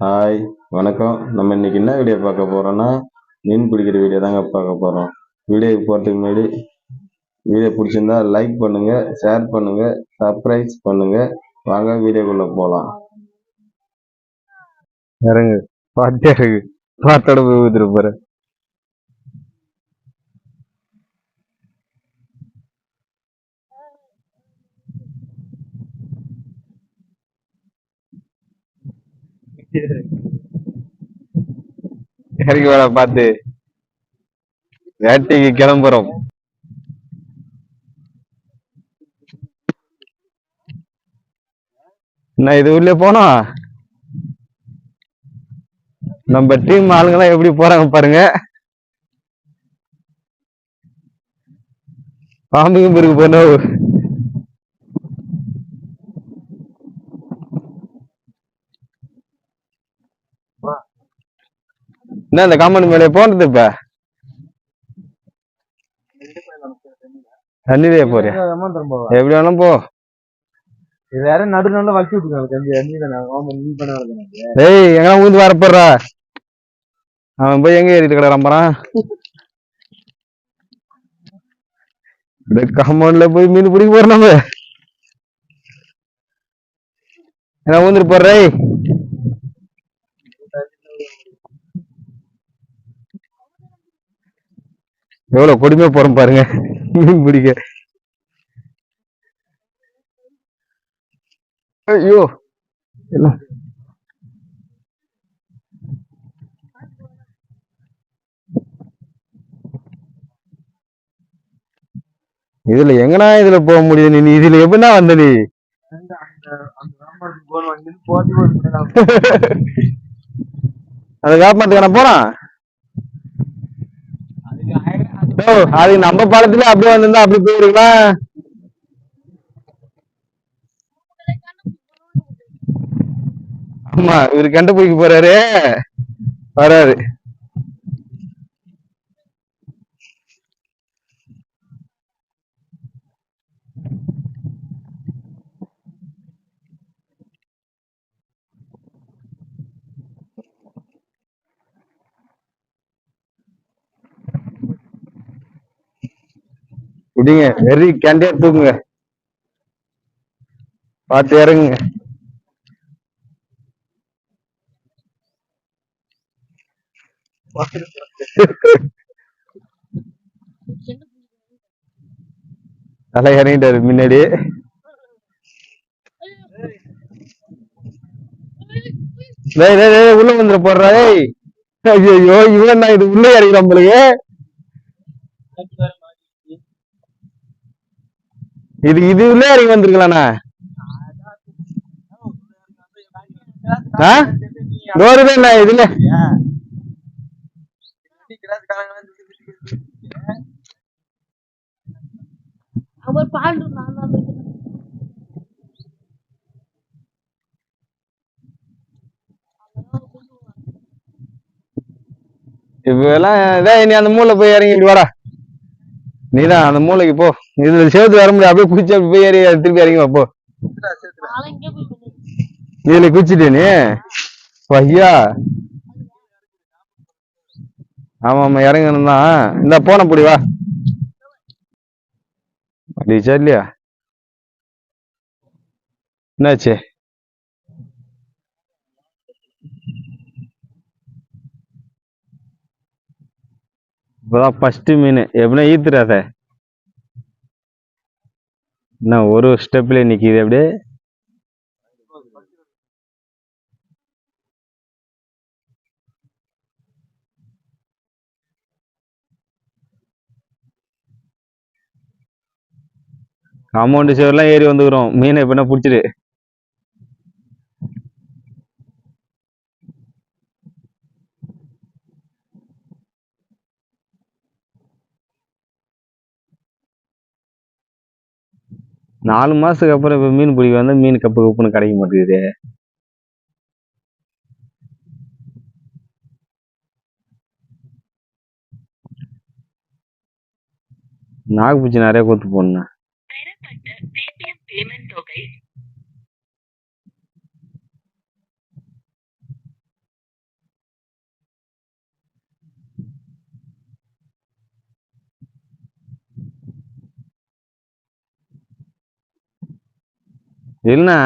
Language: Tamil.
ஹாய் வணக்கம். நம்ம இன்னைக்கு என்ன வீடியோ பார்க்க போகிறோன்னா மீன் பிடிக்கிற வீடியோ தாங்க பார்க்க போகிறோம் வீடியோக்கு போகிறதுக்கு முன்னாடி வீடியோ பிடிச்சிருந்தா லைக் பண்ணுங்க ஷேர் பண்ணுங்கள் சர்ப்ரைஸ் பண்ணுங்க. வாங்க வீடியோக்குள்ளே போகலாம் இறங்கு. பார்த்து இறங்கு பார்த்தோட போய் ஊத்துட்டு போகிறேன் இறங்கி வர பார்த்து. வேட்டைக்கு கிளம்புறோம். நான் இது உள்ளே போனோம் நம்ம டீம் ஆளுங்கெல்லாம் எப்படி போறாங்க பாருங்க. பாம்பு கிம்பு இருக்கு போனோம் என்ன இந்த காம்பவுண்ட் மேலே போனது இப்ப? தண்ணிலே போறியா? எப்படி வேணாலும் போ. வேற நடு நல்லா வச்சு விட்டுருக்காங்க கஞ்சி அண்ணி தானே ஆமா நீ பண்ண ஏய் எங்க ஊந்து வரப்போறா அவன் போய் எங்க ஏறிட்டு கிடக்குறான் போறான் இந்த காம்பவுண்ட்ல போய் மீன் பிடிக்க போறோம் நம்ம என்ன ஊந்துட்டு போடுறே எவ்வளவு கொடுமையா போறோம் பாருங்க. மீன் பிடிக்க. ஐயோ. எல்லாம் இதுல எங்கனா இதுல போக முடியும் நீ? இதுல எப்படின்னா வந்த நீ? அந்த அந்த வியாபாரத்துக்கான போறான்? அது நம்ம படத்துல அப்படியே வந்திருந்தா அப்படி போயிருக்கலாம் ஆமா இவரு கண்டுபிடிக்க போறாரு. வராரு. குடிங்க வெறி கேண்டியா தூக்குங்க பார்த்து இறங்குங்க. தலை இறங்கிட்டாரு முன்னாடி உள்ள வந்துட போடுறாய் ஐயோ இவன் நான் இது உள்ள இறங்கி நம்மளுக்கு இது இது உள்ள இறங்கி வந்திருக்கலாண்ணா தான் இதுல. அவர் பால் நான் தான் இப்பெல்லாம் டேய் நீ அந்த மூலை போய் இறங்கி இப்படி வாடா. நீதான் அந்த மூலைக்கு போ. இதுல சேர்த்து வர முடியாது. அப்படியே குச்சி அப்படி போய் ஏறி திருப்பி இறங்கி போ. இதுல குச்சிட்டே நீ? ஐயா. ஆமா ஆமா இறங்கணும் தான். இந்த போன புடி வா. அடிச்சா இல்லையா என்னாச்சு? இப்போதான் ஃபஸ்ட்டு மீன். எப்படின்னா ஈத்துறாத என்ன ஒரு ஸ்டெப்ல நிற்கிது அப்படியே? காம்பவுண்ட் சுவர்லாம் ஏறி வந்துக்கிறோம். மீனை எப்படின்னா பிடிச்சிரு நாலு மாசத்துக்கு அப்புறம் இப்போ மீன் பிடிக்க வந்தால் மீன் கப்பு கப்புன்னு கிடைக்க மாட்டேங்குது. நாகப்பூச்சி நிறைய கொத்து போடணும் இல்லைண்ணா